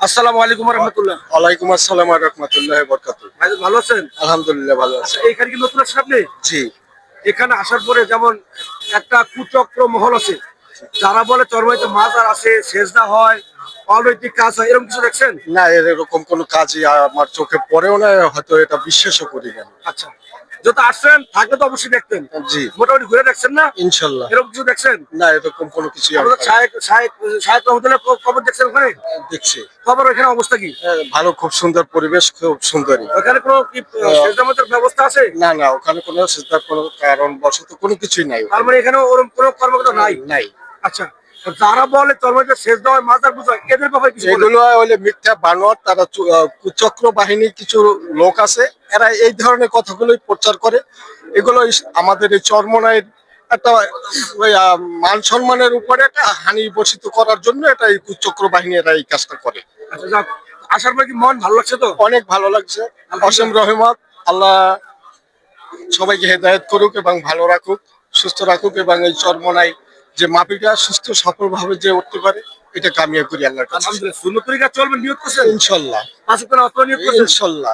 আসসালামু আলাইকুম রহমতুল্লাহ। ওয়ালাইকুম আসসালাম রহমতুল্লাহ বরকাত ভাই ভালো আছেন? আলহামদুলিল্লাহ ভালো আছে। এখানে কি নতুন আসছেন আপনি? জি। এখানে আসার পরে যেমন একটা কুচক্র মহল আছে যারা বলে চরমাইতে মাজার আছে সেজদা হয় অনৈতিক কাজ হয়? এরকম কিছু দেখছেন? না এরকম কোনো কাজই আমার চোখে পড়েও না হয়তো এটা বিশ্বাসও করি না। আচ্ছা। যত আসছেন থাকলে তো অবশ্যই দেখতেন। জি। মোটামুটি ঘুরে দেখছেন না? ইনশাল্লাহ। এরকম কিছু দেখছেন? না এরকম কোনো কিছু রহমতুল্লাহ খবর দেখছেন ওখানে? দেখছি। খবর ওখানে অবস্থা কি? হ্যাঁ, ভালো খুব সুন্দর পরিবেশ খুব সুন্দরই। ওখানে কোনো কি সেজদা ব্যবস্থা আছে? না না ওখানে কোনো সিদ্ধার কোনো কারণ বশত কোনো কিছুই নাই। তার মানে এখানে ওরকম কোনো কর্মকর্তা নাই? নাই। আচ্ছা। যারা বলে চরমাইতে সেজদা হয় মাজার পুজো হয়, এদের ব্যাপারে কিছু বলেন। হলে মিথ্যা বানোয়ার তারা কুচক্র বাহিনীর কিছু লোক আছে এরা এই ধরনের কথাগুলোই প্রচার করে। এগুলো আমাদের এই চর্মনায়ের একটা ওই মান সম্মানের উপরে একটা হানি বর্ষিত করার জন্য এটা এই কুচক্র বাহিনী এরা এই কাজটা করে। আচ্ছা আসার পরে কি মন ভালো লাগছে তো? অনেক ভালো লাগছে। অসীম রহমত আল্লাহ সবাইকে হেদায়ত করুক এবং ভালো রাখুক সুস্থ রাখুক এবং এই চর্মনাই যে মাপিটা সুস্থ সফলভাবে যে উঠতে পারে এটা কামিয়া করি আল্লাহ কাছে। আলহামদুলিল্লাহ সুন্নত তরিকা চলবে নিয়ত করছেন? ইনশাল্লাহ। পাঁচ অত নিয়ত করছেন? ইনশাল্লাহ।